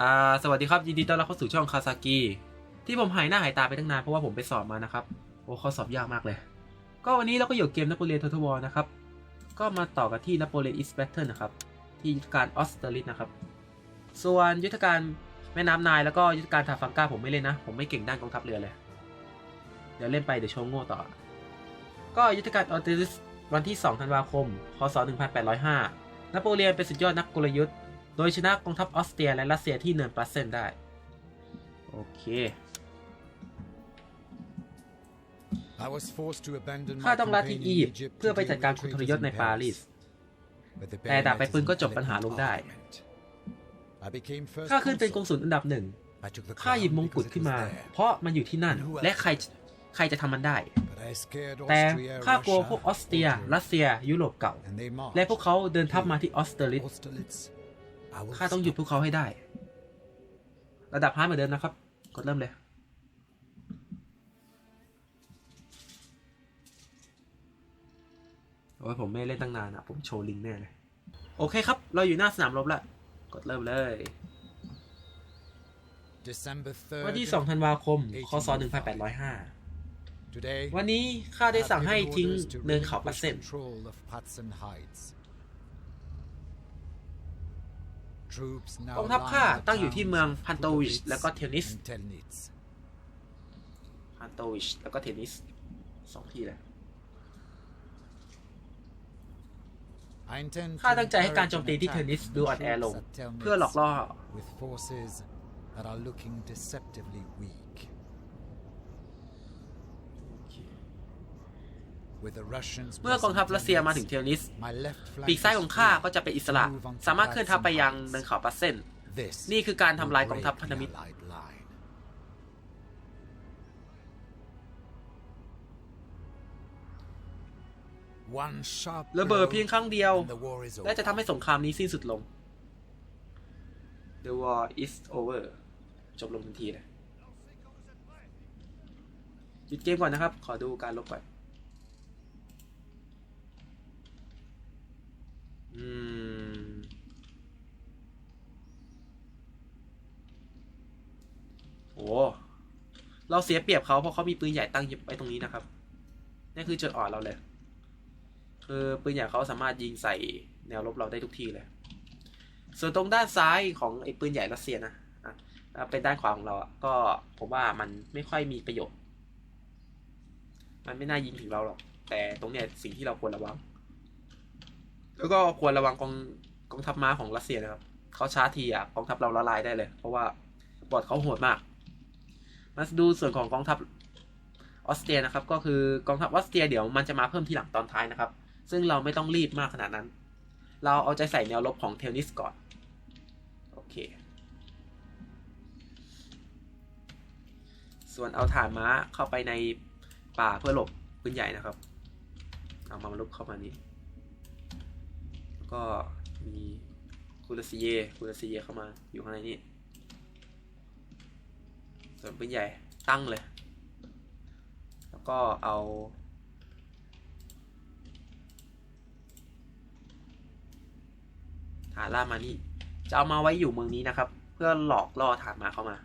อ่าสวัสดีครับยินดีต้อนรับเข้าสู่ช่องคาซากิที่ผมหายหน้าหายตาไปตั้งนานเพราะว่าผมไปสอบมานะครับโอ้ข้อสอบยากมากเลย ก็วันนี้เราก็อยู่เกมนโปเลียนทอทวอนะครับ ก็มาต่อกันที่นโปเลียนอิสแบทเทิลนะครับ ที่ยุทธการออสเตรลิสนะครับ ส่วนยุทธการแม่น้ำนายแล้วก็ยุทธการทาฟังกาผมไม่เล่นนะ ผมไม่เก่งด้านกองทัพเรือเลย เดี๋ยวเล่นไปเดี๋ยวโชว์โง่ต่อ ก็ยุทธการออสเตรลิสวันที่ 2 ธันวาคม พศ 1805นโปเลียนเป็นสุดยอดนักกลยุทธ์ โดยชนะกองทัพออสเตรียและรัสเซียที่เนินปาเซนได้ โอเคข้าต้องลาที่อียิปต์เพื่อไปจัดการคุณทรยศในปารีส แต่ดาบไปปืนก็จบปัญหาลงได้ ข้าขึ้นเป็นกงสุลอันดับหนึ่ง ข้าข้าหหยิยิบบมมงงกุกุฎฎขึ้ขึ้นนมามา เพราะมันอยู่ที่นั่น และใครใครจะทำมันได้ แต่แต่ข้าข้ากกลัลัววพพววกกออสเตรีย รัสเซีย ยุโรปเก่า และและพพววกกเขาเขาเดิเดินนทัทัพพมามาที่ที่ออออสสเตเตรรลิลิสส ข้าข้าต้ต้อองงหหยุยุดดพพววกกเขาเขาให้ให้ได้ได้ ระดับห้าเหมือนเดิมนะครับ กดเริ่มเลยโอ้ยผมไม่เล่นตั้งนานอะ ผมโชว์ลิงก์แน่เลย โอเคครับ เราอยู่หน้าสนามรบละ กดเริ่มเลย วันที่ 2 ธันวาคม คศ 1805 วันนี้ข้าได้สั่งให้ทิ้งเนินเขาปัสเซน กองทัพข้าตั้งอยู่ที่เมืองพันโตวิชและก็เทลนิสฮันโตวิชแล้วก็เทนนิสสองที่เลยข้าตั้งใจให้การโจมตีที่เทลนิสดูอ่อนแอลง เพื่อหลอกล่อ เมื่อกองทัพรัสเซียมาถึงเทลนิส ปีกซ้ายของข้าก็จะเป็นอิสระ สามารถเคลื่อนทัพไปยังเนินเขาปัสเซนนี่คือการทำลายกองทัพพันธมิตรระเบิดเพียงครั้งเดียว และและจะจะทำทำให้ให้สงครามนี้สิ้นสุดลง The war is over จบลงทันทีเลยหยุดเกมก่อนนะครับ ขอดูการลบก่อน อืมโอ้เราเสียเปรียบเขาเพราะเขามีปืนใหญ่ตั้งไว้ตรงนี้นะครับ นี่คือจุดอ่อนเราเลย คือปืนใหญ่เขาสามารถยิงใส่แนวรบเราได้ทุกที่เลย ส่วนตรงด้านซ้ายของไอ้ปืนใหญ่รัสเซียนะเป็นด้านขวาของเราก็ผมว่ามันไม่ค่อยมีประโยชน์ มันไม่น่ายิงถึงเราหรอก แต่ตรงเนี้ยสิ่งที่เราควรระวัง แล้วก็ควรระวังกองกองทัพม้าของรัสเซียนะครับเขาช้าทีอะกองทัพเราละลายได้เลย เพราะว่าบอดเขาโหดมาก มาดูส่วนของกองทัพออสเตรียนะครับ ก็คือกองทัพออสเตรียเดี๋ยวมันจะมาเพิ่มทีหลังตอนท้ายนะครับ ซึ่งเราไม่ต้องรีบมากขนาดนั้น เราเอาใจใส่แนวรบของเทลนิสก่อน โอเค ส่วนเอาฐานม้าเข้าไปในป่าเพื่อหลบปืนใหญ่นะครับ เอามาลบเข้ามานี้ ก็มีคูลาซิเยคูลาซิเยเข้ามาอยู่ข้างในนี้ส่วนปืนใหญ่ตั้งเลย แล้วก็เอา ฐานล่ามานี่ จะเอามาไว้อยู่เมืองนี้นะครับ เพื่อหลอกล่อฐานมาเข้ามา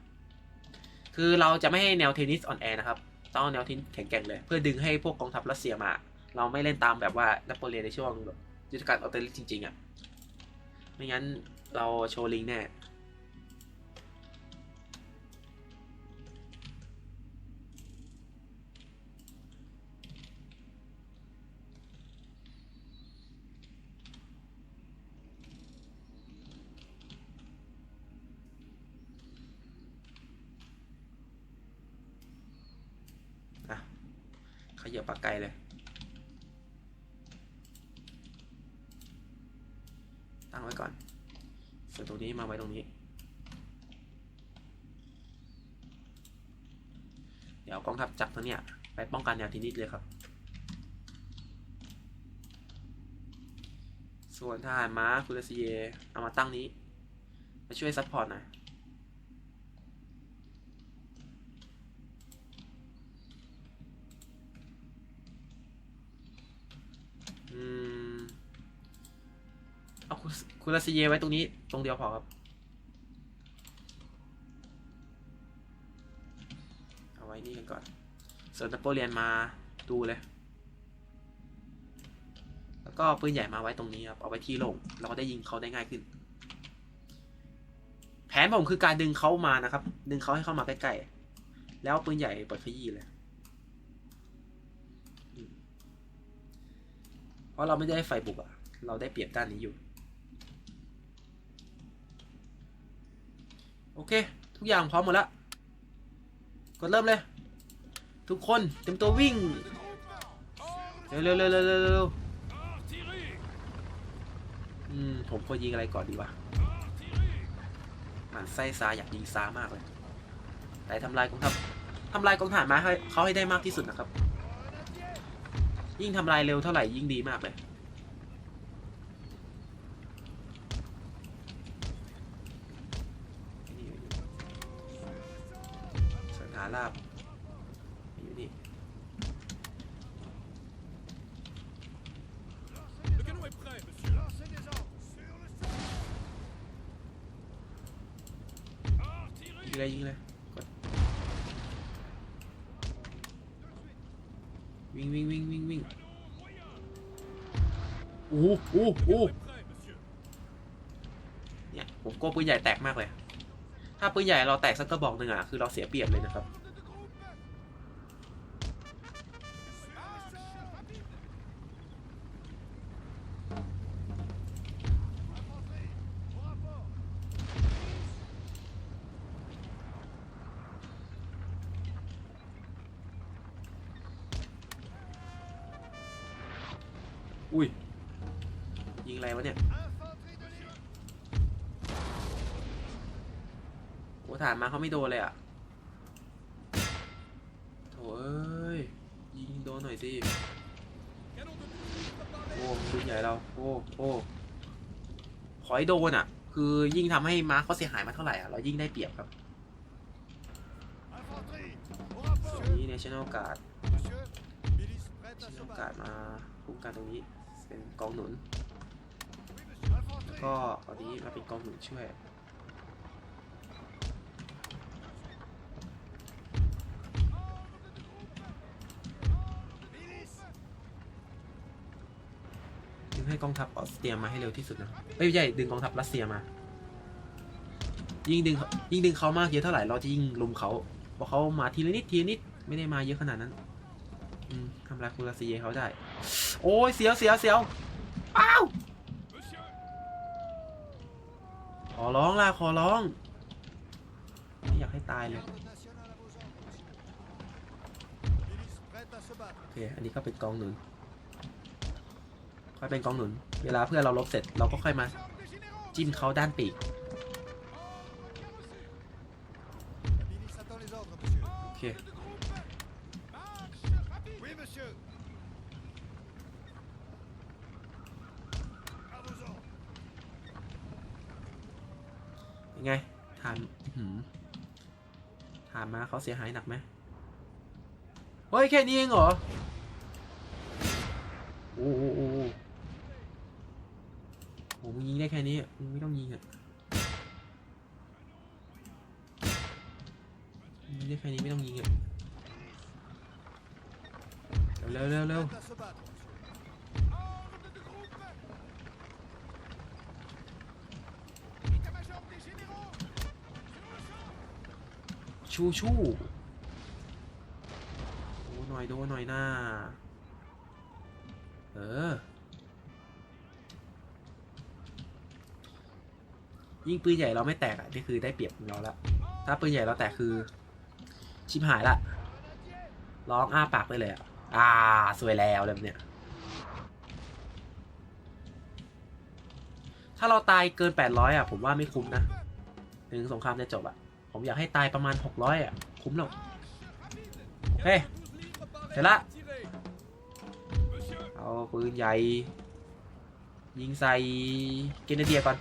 คือเราจะไม่ให้แนวเทนนิสอ่อนแอนะครับ ต้องแนวเทนนิสแข็งแกร่งเลย เพื่อดึงให้พวกกองทัพรัสเซียมา เราไม่เล่นตามแบบว่า นโปเลียนในช่วงแบบ ยุทธการออเตรเลียจริงๆอะ่ะ ไม่งั้นเราโชว์ลิงแน่ อะ ขยับปากไกลเลย ตั้งไว้ก่อน ส่วนตรงนี้มาไว้ตรงนี้ เดี๋ยวกองทัพจักรตัวเนี้ยไปป้องกันแนวทีนิดเลยครับ ส่วนทหารม้าคูลาซีเยเอามาตั้งนี้ มาช่วยซัพพอร์ตหน่อย คุณลาซีเยไว้ตรงนี้ตรงเดียวพอครับเอาไว้นี่กันก่อนเส่วนตะโปเลียนมาดูเลย แล้วก็ปืนใหญ่มาไว้ตรงนี้ครับ เอาไว้ที่ลงเราก็ได้ยิงเขาได้ง่ายขึ้น แผนผมคือการดึงเขามานะครับ ดึงเขาให้เข้ามาใกล้ๆ แล้วปืนใหญ่เปิดขยี้เลย เพราะเราไม่ได้ไฟบุกอะเราได้เปรียบด้านนี้อยู่ โอเค ทุกอย่างพร้อมหมดแล้ว กดเริ่มเลย ทุกคนเต็มตัววิ่งเร็วเร็วเร็วเร็วเร็วเร็วอืม ผมควรยิงอะไรก่อนดีวะมันไส้ซาอยากยิงซามากเลย แต่ทำลายกองทัพทำลายกองทหารมาให้เขาให้ได้มากที่สุดนะครับ ยิ่งทำลายเร็วเท่าไหร่ยิ่งดีมากเลย นี่สถานราบอยู่นี่ Le canon est prêt, monsieur. Lancez des ordres. Sur le sol. ยิงเลยยิงเลยกดวิ่งวิ่งวิ่งวิ่งวิ่งโอ้โหโอ้โห Est prêt, monsieur. เนี่ยผมกลัวปืนใหญ่แตกมากเลย ถ้าปืนใหญ่เราแตกสักกระบอกหนึ่งอะ คือเราเสียเปรียบเลยนะครับ ยิงอะไรวะเนี่ยโอ้ฐานมาเขาไม่โดนเลยอะโถ่เอ้ย ยิงโดนหน่อยสิ โอ้ปืนใหญ่เรา โอ้โอ้ขอให้โดนอะ คือยิ่งทำให้ม้าเขาเสียหายมาเท่าไหร่อะ เรายิ่งได้เปรียบครับ Infanterie. Au ส่วน rapport. นี้ National Guard National. Guard มาคุ้มกันตรงนี้ เป็นกองหนุน ก็ตอนนี้มาเป็นกองหนุนช่วยดึงให้กองทัพออสเตรียมาให้เร็วที่สุดนะไม่ใช่ดึงกองทัพรัสเซียมา ยิ่งดึงยิ่งดึงเขามากเยอะเท่าไหร่เราจะยิ่งลุมเขาเพราะเขามาทีละนิดทีละนิดไม่ได้มาเยอะขนาดนั้นทำลายคูรัสเซียเขาได้ โอ้ยเสียวเสียวเสียวอ้าว Monsieur. ข อร้องล่ะ ขอร้อง ไม่อยากให้ตายเลย โอเค อันนี้ก็เป็นกองหนุน ค่อยเป็นกองหนุน เวลาเพื่อนเราลบเสร็จเราก็ค่อยมา จิ้มเขาด้านปีก ไงถามถามมาเขาเสียหายหนักไหมเฮ้ย แค่นี้เองเหรอ โอ้โหโอ้โหโอ้มึงยิงได้แค่นี้มึงไม่ต้องยิงอะมึงยิงได้แค่นี้ไม่ต้องยิงอะเร็วเร็วเร็ว ชูชูโอ้หน่อยโดนหน่อยหน้า เออ ยิ่งปืนใหญ่เราไม่แตกอะนี่คือได้เปรียบของเราละถ้าปืนใหญ่เราแตกคือ ชิบหายละร้องอ้าปากได้เลยอะ อ่า สวยแล้วแบบเนี้ยถ้าเราตายเกิน 800 อะ ผมว่าไม่คุ้มนะ ถึงสงครามจะจบอะ ผมอยากให้ตายประมาณ 600 อะ คุ้มหรอกเฮ้ยเสร็จละ เอาปืนใหญ่ ยิงใส่เกนเดียก่อน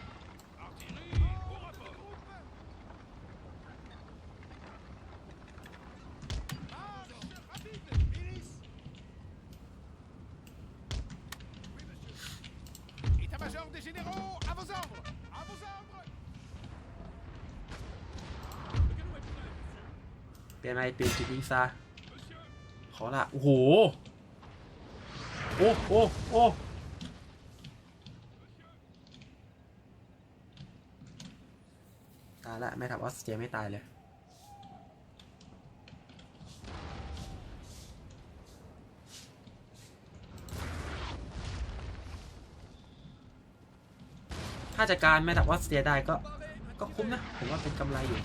เปลี่ยนอะไรเปลี่ยนจุดยิงซะขอละโอ้โห โอ้โอ้โอ้ตายละแม่ทัพออสเตรียไม่ตายเลยถ้าจัดการแม่ทัพออสเตรียได้ก็ก็คุ้มนะ ผมว่าเป็นกำไรอยู่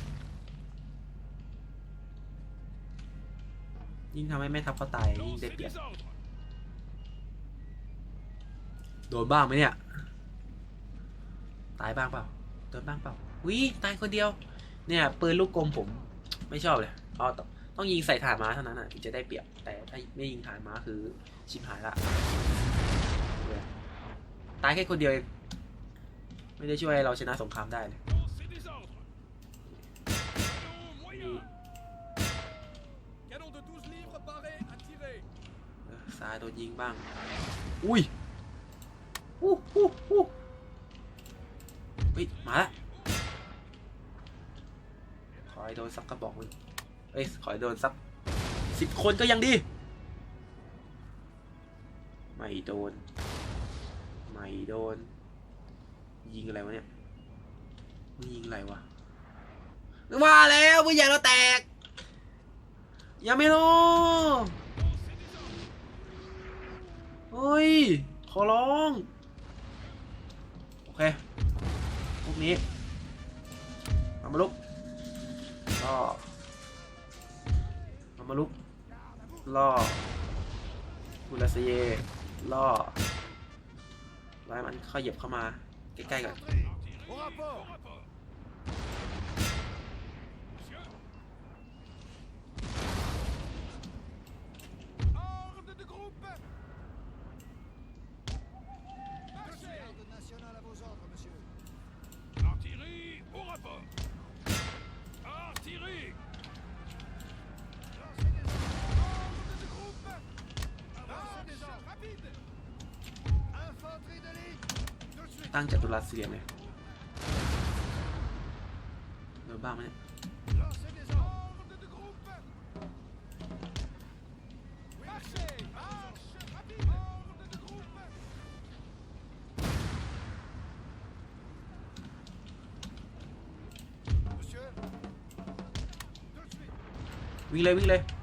ยิ่งทำให้แม่ทัพเขาตายยิ่งได้เปรียบโดนบ้างไหมเนี่ย ตายบ้างเปล่า โดนบ้างเปล่าวิตายคนเดียว เนี่ยปืนลูกกลมผมไม่ชอบเลยอ๋อต้องต้องยิงใส่ฐานม้าเท่านั้นอะถึงจะได้เปรียบ แต่ถ้าไม่ยิงฐานม้าคือชิบหายละ ตายแค่คนเดียวเองไม่ได้ช่วยเราชนะสงครามได้เลย ซ้ายโดนยิงบ้าง อุ้ยอู้อู้อู้เฮ้ยมาละขอให้โดนสักกระบอกหนึงเอ้ยขอให้โดนสักสิบคนก็ยังดี ไม่โดน ไม่โดน ยิงอะไรวะเนี่ยมึงยิงอะไรวะมาแล้วมึงอยากเราแตก อย่าไม่รอ เฮ้ย ขอร้อง โอเค พวกนี้เอามาลุกล่อเอามาลุกล่อกุลาเซเยล่อไล่มันเขยับเข้ามา ใกล้ๆก่อน suite. ตั้งจัตุ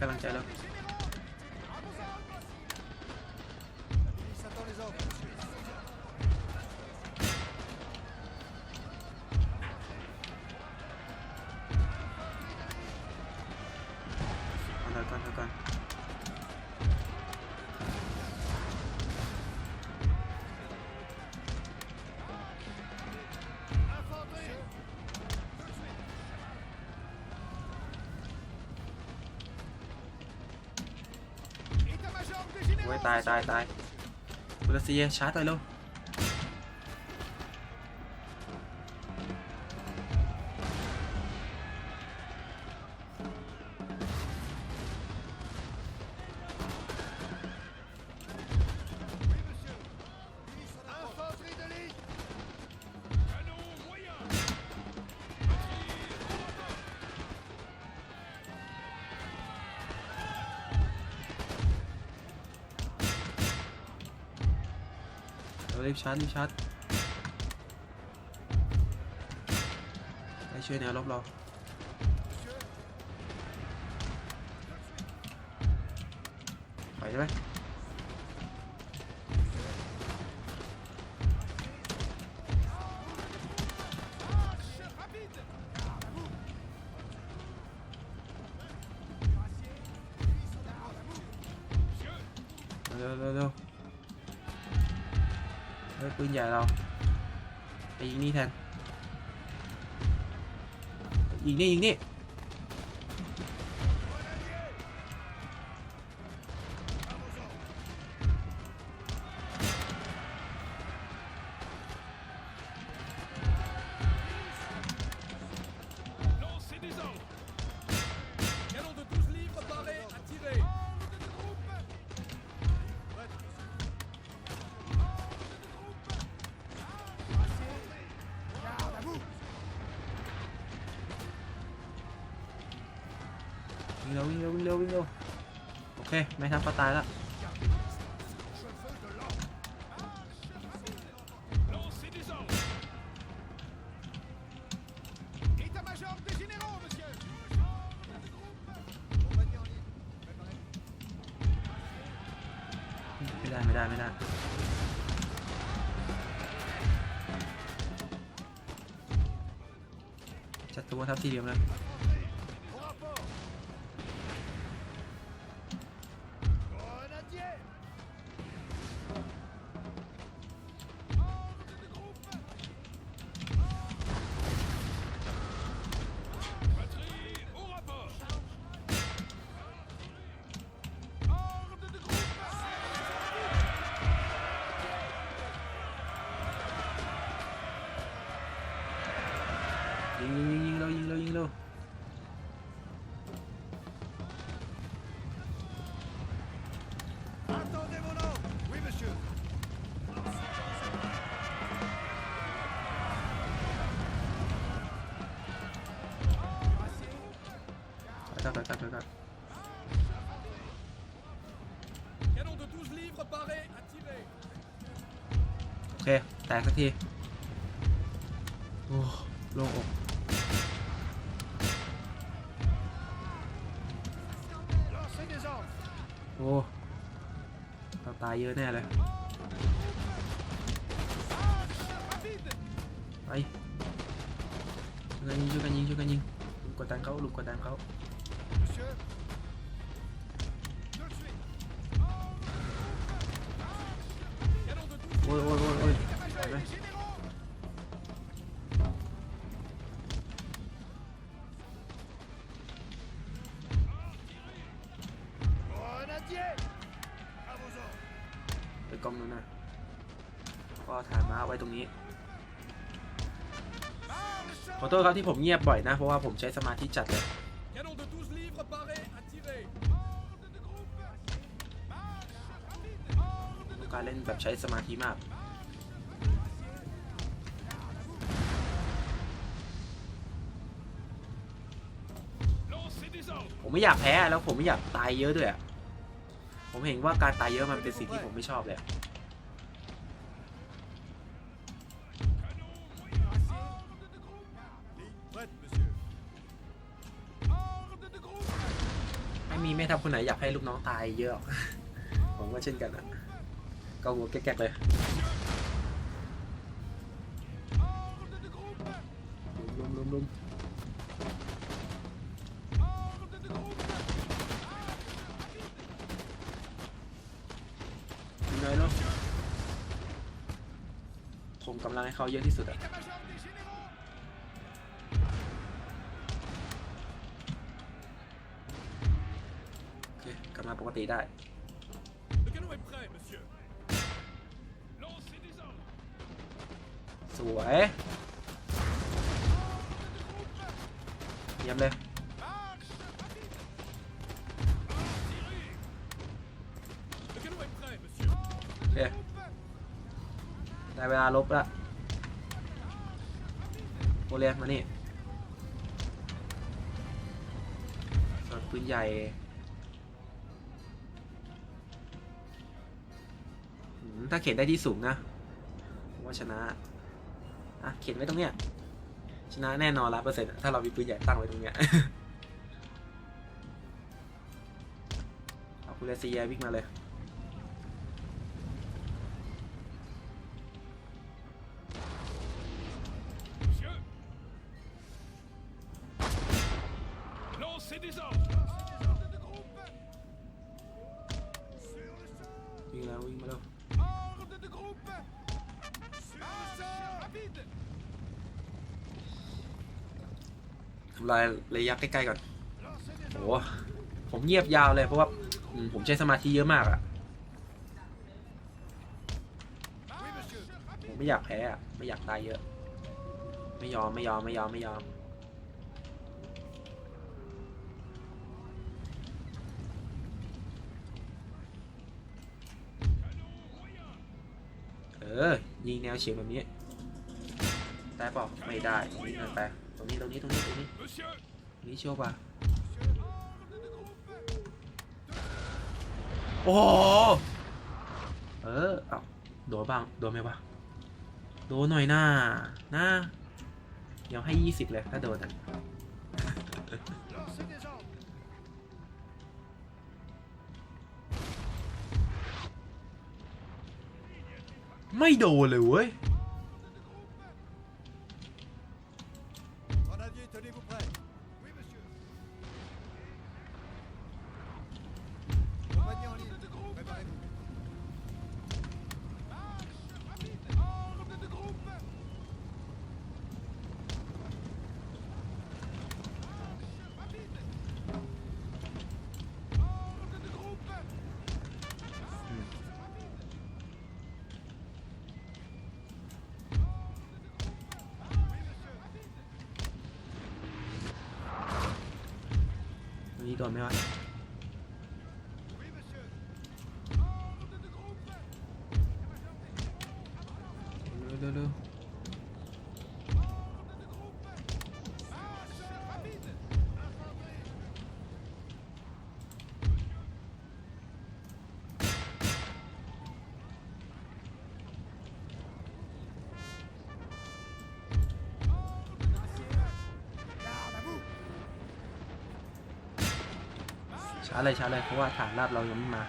กำลังใจเรา ไว้ตายตายตายกุลาเซียชาร์จเลยเร็ว ชาร์จรีชาร์จไปช่วยแนวรบเราไปได้ไหม ปืนใหญ่เราไปยิงนี่แทนยิงนี่ยิงนี่ วิ่งเร็ววิ่งเร็ววิ่งเร็ววิ่งเร็วโอเคไม่ทับก็ตายแล้ว ถอยกลับถอยกลับถอยกลับ Canon de 12 livres paré à tirer. โอเค แตกสักที โอ้โล่งอก Lancez des ordres. โอ้เราตายเยอะแน่เลย Rapide ไปช่วยกันยิงช่วยกันยิงช่วยกันยิงลุมกดดันเขาลุมกดดันเขา โอ้ยโอ้ยโอ้ยโอ้ยไปไหม des généraux. Grenadier À vos ordres. ไปกล้องนู้นนะก็ถ่ายมาไว้ตรงนี้ ขอโทษครับที่ผมเงียบบ่อยนะ เพราะว่าผมใช้สมาธิจัดเลย ใช้สมาธิมาก ผมไม่อยากแพ้แล้วผมไม่อยากตายเยอะด้วยอะผมเห็นว่าการตายเยอะมันเป็นสิ่งที่ผมไม่ชอบเลยไม่มีแม่ทัพคนไหนอยากให้ลูกน้องตายเยอะ ผมก็เช่นกันอะ ก็หัวแก๊กๆเลย Ordre de groupe. ลุมลุมลุม Ordre de groupe. ยังไงเนาะผมกำลังให้เขาเยอะที่สุดอะ État-major des généraux. โอเคกลับมาปกติได้ สวยเยี่ยมเลยโอเคได้เวลาลบละโอเลียมานี่ส่วนปืนใหญ่ถ้าเข็นได้ที่สูงนะ ว่าชนะ อะเขียนไว้ตรงเนี้ยชนะแน่นอนร้อยเปอร์เซ็นต์ถ้าเรามีปืนใหญ่ตั้งไว้ตรงเนี้ยเอาคุณเลซียวิ่งมาเลย ลายระยะใกล้ๆก่อนโอ้ผมเงียบยาวเลยเพราะว่าผมใช้สมาธิเยอะมากอะผมไม่อยากแพ้อะไม่อยากตายเยอะ ไม่ยอมไม่ยอมไม่ยอมไม่ยอมเออยิงแนวเฉียงแบบนี้ ได้ปล่าไม่ได้ยิงเกินไป รงนี้ตรงนี้ตรงนี้ตรงนี้ตรงนี้เชียวป่ะโอ้โหเออเอาโดนบ้างโดนไหมวะโดนหน่อยหน้าหน้าเดี๋ยวให้ยี่สิบเลยถ้าโดนอะไม่โดนเลยเว้ย ตรง เลยช้าเลยเพราะว่าฐานราบเรายังไม่มา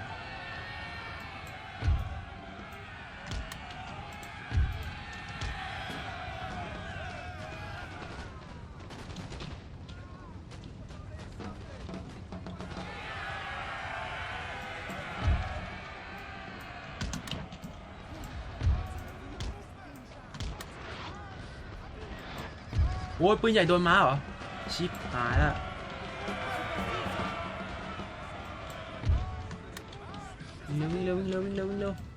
โอ้ยปืนใหญ่โดนม้าเหรอ ชิปหายและวิ่ งเร็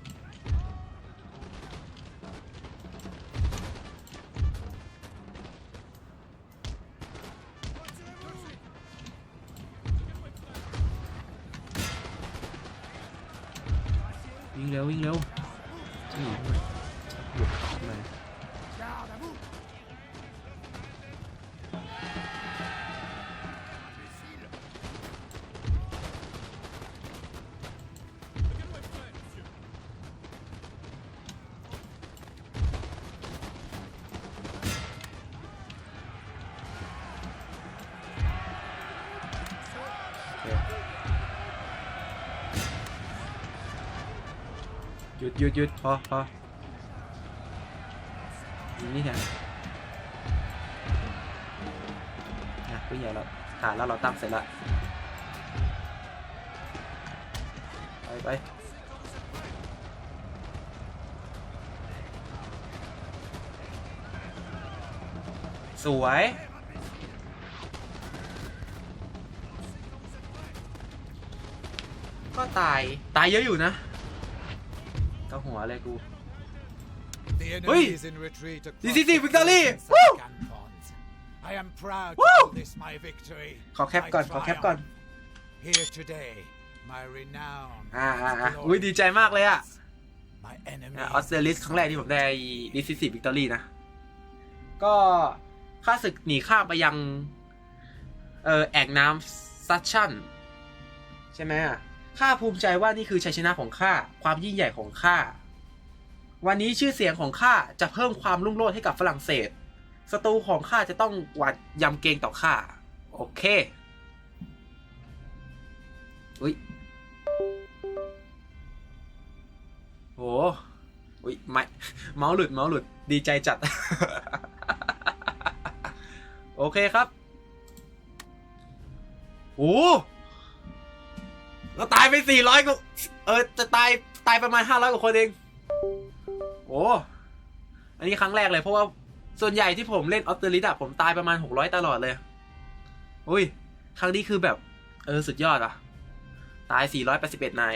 ยุดหยุดหยุดพอพอยิงนี่แทนนะปืนใหญ่เราฐานแล้วเราตั้งเสร็จล้วไปไปสวยก็ตาย ตายเยอะอยู่นะ ก็หัวเลยกู The Oi! enemy is in retreat across This is it, the Victory! flanks Woo! of Cantons. I am proud to Woo! call this my victory. ขอแคป my ก่อน ขอแคปก่อน triumph. Here today, my renown อ่าอ่า and อ่า glory. อุ้ยดีใจมากเลยอะ My enemy ออสเตรลิสครั้งแรกที่ผมได้ดิซิซีวิกตอรี่นะ ก็ข้าศึกหนีข้ามไปยัง เออแอ่งน้ำซัชชั่น ใช่ไหมอะ ข้าภูมิใจว่านี่คือชัยชนะของข้า ความยิ่งใหญ่ของข้า วันนี้ชื่อเสียงของข้าจะเพิ่มความรุ่งโรจน์ให้กับฝรั่งเศส ศัตรูของข้าจะต้องหวาดยำเกรงต่อข้า โอเค อุ้ยโหอุ้ยไม่เมาส์หลุด เมาส์หลุด ดีใจจัด โอเคครับ โอ้ เราตายไปสี่ร้อยกูเออจะตายตายประมาณห้าร้อยกว่าคนเอง โอ้อันนี้ครั้งแรกเลยเพราะว่าส่วนใหญ่ที่ผมเล่นออฟเดอริสอะผมตายประมาณหกร้อยตลอดเลย อุ้ย ครั้งนี้คือแบบ เออ สุดยอดอะตายสี่ร้อยแปดสิบเอ็ดนาย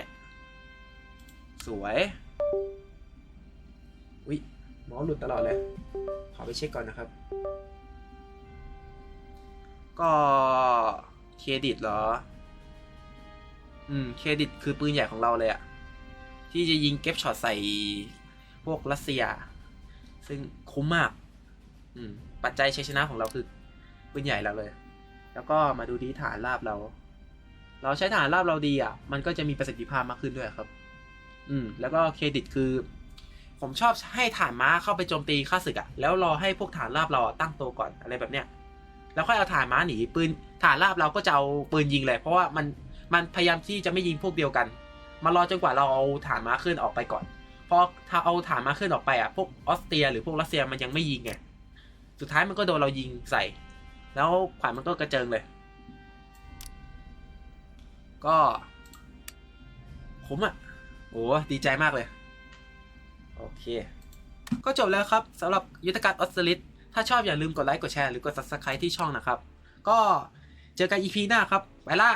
สวย อุ้ยเมาส์หลุดตลอดเลย ขอไปเช็คก่อนนะครับ ก็เครดิตเหรอ อืมเครดิตคือปืนใหญ่ของเราเลยอะที่จะยิงเก็บช็อตใส่พวกรัสเซีย ซึ่งคุ้มมาก อืม ปัจจัยชัยชนะของเราคือปืนใหญ่เราเลย แล้วก็มาดูดีฐานราบเรา เราใช้ฐานราบเราดีอะ มันก็จะมีประสิทธิภาพมากขึ้นด้วยครับ อืม แล้วก็เครดิตคือ ผมชอบให้ฐานม้าเข้าไปโจมตีข้าศึกอะ แล้วรอให้พวกฐานราบเราตั้งตัวก่อนอะไรแบบเนี้ย แล้วค่อยเอาฐานม้าหนีปืนฐานราบเราก็จะเอาปืนยิงเลย เพราะว่ามัน มันพยายามที่จะไม่ยิงพวกเดียวกัน มารอจนกว่าเราเอาฐานม้าขึ้นออกไปก่อนพอถ้าเอาฐานม้าขึ้นออกไปอะพวกออสเตรียหรือพวกรัสเซียมันยังไม่ยิงไงสุดท้ายมันก็โดนเรายิงใส่ แล้วขวานมันก็กระเจิงเลย ก็คุ้มอะโอ้ดีใจมากเลย โอเค ก็จบแล้วครับสำหรับยุทธการออสเตรลิสถ้าชอบอย่าลืมกดไลค์กดแชร์หรือกด subscribe ที่ช่องนะครับ ก็เจอกัน EP หน้าครับ ไปละ